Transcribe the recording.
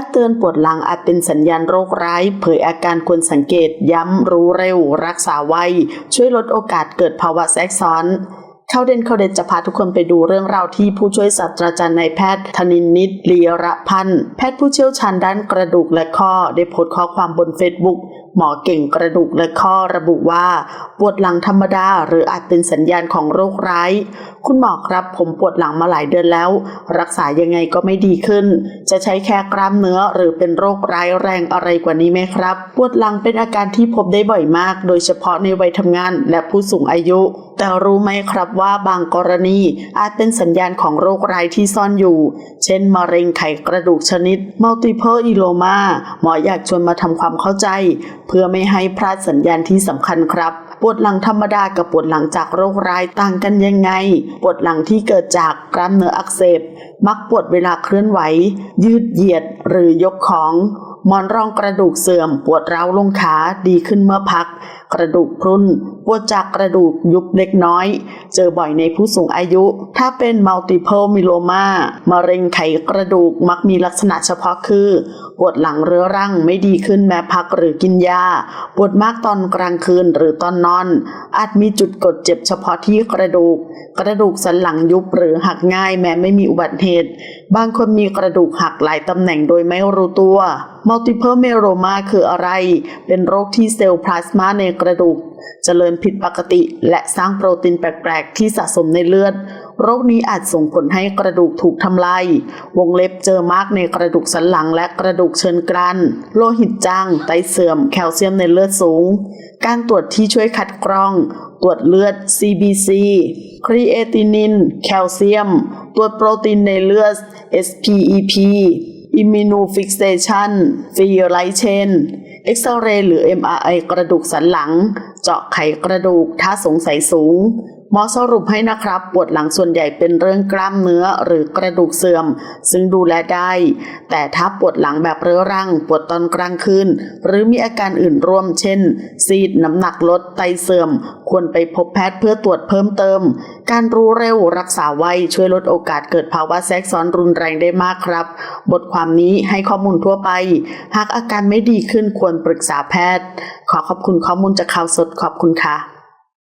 ทย์เตือนปวดหลังอาจเป็นสัญญาณโรคร้าย เผยอาการควรสังเกตย้ำรู้เร็ว รักษาไว ช่วยลดโอกาสเกิดภาวะแทรกซ้อนเข้าเด่นเข้าเด่นจะพาทุกคนไปดูเรื่องราวที่ผู้ช่วยศาสตราจารย์นายแพทย์ธนินนิตลีระพันธ์แพทย์ผู้เชี่ยวชาญด้านกระดูกและข้อ ได้โพสต์ข้อความบนเฟซบุ๊ก หมอเก่งกระดูกและข้อระบุว่า ปวดหลังธรรมดาหรืออาจเป็นสัญญาณของโรคร้าย คุณหมอครับผมปวดหลังมาหลายเดือนแล้ว รักษายังไงก็ไม่ดีขึ้น จะใช้แค่กล้ามเนื้อหรือเป็นโรคร้ายแรงอะไรกว่านี้ไหมครับ ปวดหลังเป็นอาการที่พบได้บ่อยมาก โดยเฉพาะในวัยทำงานและผู้สูงอายุ แต่รู้ไหมครับว่าบางกรณีอาจเป็นสัญญาณของโรคร้ายที่ซ่อนอยู่ เช่น มะเร็งไขกระดูกชนิด multiple myeloma หมออยากชวนมาทำความเข้าใจ เพื่อไม่ให้พลาดสัญญาณที่สำคัญครับปวดหลังธรรมดากับปวดหลังจากโรคร้ายต่างกันยังไง ปวดหลังที่เกิดจากกล้ามเนื้ออักเสบ มักปวดเวลาเคลื่อนไหว ยืดเหยียดหรือยกของ มอนรองกระดูกเสื่อม ปวดร้าวลงขาดีขึ้นเมื่อพัก กระดูกพรุนปวดจากกระดูกยุบเล็กน้อย เจอบ่อยในผู้สูงอายุ ถ้าเป็น multiple myeloma มะเร็งไขกระดูกมักมีลักษณะเฉพาะคือ ปวดหลังเรื้อรังไม่ดีขึ้นแม้พักหรือกินยา ปวดมากตอนกลางคืนหรือตอนนอน อาจมีจุดกดเจ็บเฉพาะที่กระดูก กระดูกสันหลังยุบหรือหักง่ายแม้ไม่มีอุบัติเหตุ บางคนมีกระดูกหักหลายตำแหน่งโดยไม่รู้ตัว multiple myeloma คืออะไร เป็นโรคที่เซลล์พลาสมาในกระดูกเจริญผิดปกติ และสร้างโปรตีนแปลก ๆ ที่สะสมในเลือด โรคนี้อาจส่งผลให้กระดูกถูกทำลายวงเล็บเจอมากในกระดูกสันหลังและกระดูกเชิงกรานโลหิตจางไตเสื่อม แคลเซียมในเลือดสูง การตรวจที่ช่วยคัดกรอง ตรวจเลือด CBC ครีเอตินิน แคลเซียม ตรวจโปรตีนในเลือด SPEP immunofixation ฟรีไลเชน เอ็กซเรย์หรือ MRI กระดูกสันหลัง เจาะไขกระดูกถ้าสงสัยสูง หมอสรุปให้นะครับ ปวดหลังส่วนใหญ่เป็นเรื่องกล้ามเนื้อหรือกระดูกเสื่อม ซึ่งดูแลได้ แต่ถ้าปวดหลังแบบเรื้อรัง ปวดตอนกลางคืนหรือมีอาการอื่นร่วม เช่น ซีดน้ำหนักลดไตเสื่อม ควรไปพบแพทย์เพื่อตรวจเพิ่มเติม การรู้เร็วรักษาไวช่วยลดโอกาสเกิดภาวะแทรกซ้อนรุนแรงได้มากครับ บทความนี้ให้ข้อมูลทั่วไป หากอาการไม่ดีขึ้นควรปรึกษาแพทย์ ขอขอบคุณข้อมูลจากข่าวสดขอบคุณค่ะ